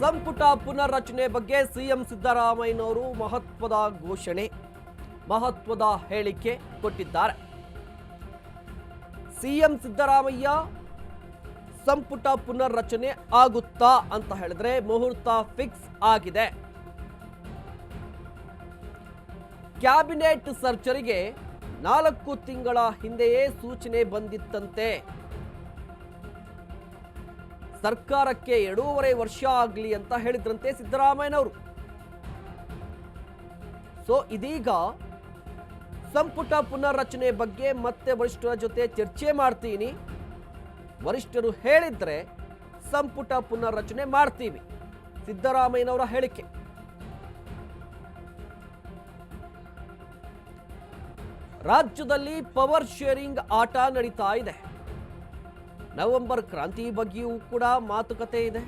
ಸಂಪುಟ ಪುನರ್ರಚನೆ ಬಗ್ಗೆ ಸಿಎಂ ಸಿದ್ದರಾಮಯ್ಯನವರು ಮಹತ್ವದ ಘೋಷಣೆ, ಮಹತ್ವದ ಹೇಳಿಕೆ ಕೊಟ್ಟಿದ್ದಾರೆ. ಸಿಎಂ ಸಿದ್ದರಾಮಯ್ಯ ಸಂಪುಟ ಪುನರ್ರಚನೆ ಆಗುತ್ತಾ ಅಂತ ಹೇಳಿದ್ರೆ ಮುಹೂರ್ತ ಫಿಕ್ಸ್ ಆಗಿದೆ. ಕ್ಯಾಬಿನೆಟ್ ಸರ್ಜರಿಗೆ ನಾಲ್ಕು ತಿಂಗಳ ಹಿಂದೆಯೇ ಸೂಚನೆ ಬಂದಿತ್ತಂತೆ. ಸರ್ಕಾರಕ್ಕೆ ಎರಡೂವರೆ ವರ್ಷ ಆಗಲಿ ಅಂತ ಹೇಳಿದ್ರಂತೆ ಸಿದ್ದರಾಮಯ್ಯನವರು. ಸೊ ಇದೀಗ ಸಂಪುಟ ಪುನರ್ರಚನೆ ಬಗ್ಗೆ ಮತ್ತೆ ವರಿಷ್ಠರ ಜೊತೆ ಚರ್ಚೆ ಮಾಡ್ತೀನಿ. ವರಿಷ್ಠರು ಹೇಳಿದ್ರೆ ಸಂಪುಟ ಪುನರ್ರಚನೆ ಮಾಡ್ತೀವಿ. ಸಿದ್ದರಾಮಯ್ಯನವರ ಹೇಳಿಕೆ. ರಾಜ್ಯದಲ್ಲಿ ಪವರ್ ಶೇರಿಂಗ್ ಆಟ ನಡೀತಾ ಇದೆ. ನವೆಂಬರ್ ಕ್ರಾಂತಿ ಬಗ್ಗೆಯೂ ಕೂಡ ಮಾತುಕತೆ ಇದೆ.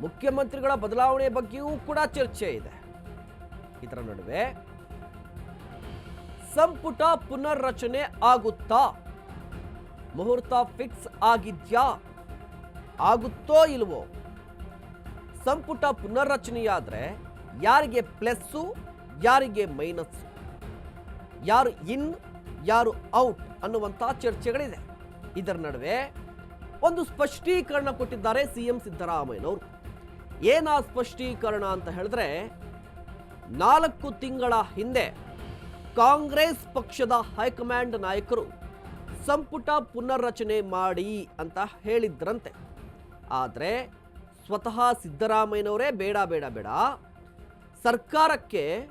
ಮುಖ್ಯಮಂತ್ರಿಗಳ ಬದಲಾವಣೆ ಬಗ್ಗೆಯೂ ಕೂಡ ಚರ್ಚೆ ಇದೆ. ಇದರ ನಡುವೆ ಸಂಪುಟ ಪುನರ್ರಚನೆ ಆಗುತ್ತಾ? ಮುಹೂರ್ತ ಫಿಕ್ಸ್ ಆಗಿದ್ಯಾ? ಆಗುತ್ತೋ ಇಲ್ವೋ? ಸಂಪುಟ ಪುನರ್ರಚನೆಯಾದರೆ ಯಾರಿಗೆ ಪ್ಲಸ್ಸು, ಯಾರಿಗೆ ಮೈನಸ್ಸು? ಯಾರು ಇನ್, ಯಾರು ಔಟ್ ಅನ್ನುವಂಥ ಚರ್ಚೆಗಳಿದೆ. ಇದರ ನಡುವೆ ಒಂದು ಸ್ಪಷ್ಟೀಕರಣ ಕೊಟ್ಟಿದ್ದಾರೆ ಸಿಎಂ ಸಿದ್ದರಾಮಯ್ಯನವರು. ಏನಾ ಸ್ಪಷ್ಟೀಕರಣ ಅಂತ ಹೇಳಿದ್ರೆ, ನಾಲ್ಕು ತಿಂಗಳ ಹಿಂದೆ ಕಾಂಗ್ರೆಸ್ ಪಕ್ಷದ ಹೈಕಮಾಂಡ್ ನಾಯಕರು ಸಂಪುಟ ಪುನರ್ರಚನೆ ಮಾಡಿ ಅಂತ ಹೇಳಿದ್ರಂತೆ. ಆದರೆ ಸ್ವತಃ ಸಿದ್ದರಾಮಯ್ಯನವರೇ ಬೇಡ ಬೇಡ ಬೇಡ. ಸರ್ಕಾರಕ್ಕೆ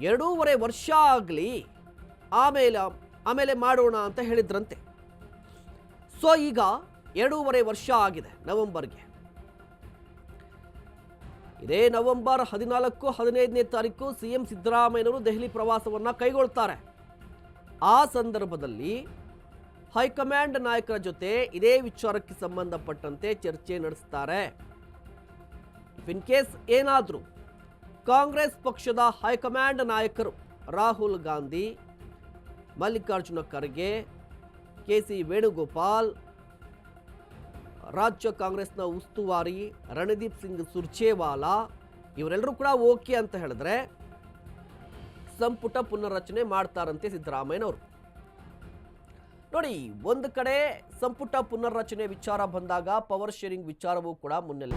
ಎರಡೂವರೆ ವರ್ಷ ಆಗಲಿ, ಆಮೇಲೆ ಆಮೇಲೆ ಮಾಡೋಣ ಅಂತ ಹೇಳಿದ್ರಂತೆ. ಸೊ ಈಗ ಎರಡೂವರೆ ವರ್ಷ ಆಗಿದೆ ನವೆಂಬರ್ಗೆ. ಇದೇ ನವೆಂಬರ್ ಹದಿನಾಲ್ಕು, ಹದಿನೈದನೇ ತಾರೀಕು ಸಿ ಎಂ ಸಿದ್ದರಾಮಯ್ಯನವರು ದೆಹಲಿ ಪ್ರವಾಸವನ್ನು ಕೈಗೊಳ್ತಾರೆ. ಆ ಸಂದರ್ಭದಲ್ಲಿ ಹೈಕಮಾಂಡ್ ನಾಯಕರ ಜೊತೆ ಇದೇ ವಿಚಾರಕ್ಕೆ ಸಂಬಂಧಪಟ್ಟಂತೆ ಚರ್ಚೆ ನಡೆಸ್ತಾರೆ. ಇನ್ ಕೇಸ್ ಏನಾದರೂ ಕಾಂಗ್ರೆಸ್ ಪಕ್ಷದ ಹೈಕಮಾಂಡ್ ನಾಯಕರು ರಾಹುಲ್ ಗಾಂಧಿ, ಮಲ್ಲಿಕಾರ್ಜುನ ಖರ್ಗೆ ಕೆ ಸಿ ವೇಣುಗೋಪಾಲ್, ರಾಜ್ಯ ಕಾಂಗ್ರೆಸ್ನ ಉಸ್ತುವಾರಿ ರಣದೀಪ್ ಸಿಂಗ್ ಸುರ್ಜೇವಾಲಾ, ಇವರೆಲ್ಲರೂ ಕೂಡ ಓಕೆ ಅಂತ ಹೇಳಿದ್ರೆ ಸಂಪುಟ ಪುನರ್ರಚನೆ ಮಾಡ್ತಾರಂತೆ ಸಿದ್ದರಾಮಯ್ಯನವರು. ನೋಡಿ, ಒಂದು ಕಡೆ ಸಂಪುಟ ಪುನರ್ರಚನೆ ವಿಚಾರ ಬಂದಾಗ ಪವರ್ ಶೇರಿಂಗ್ ವಿಚಾರವೂ ಕೂಡ ಮುನ್ನೆಲೆ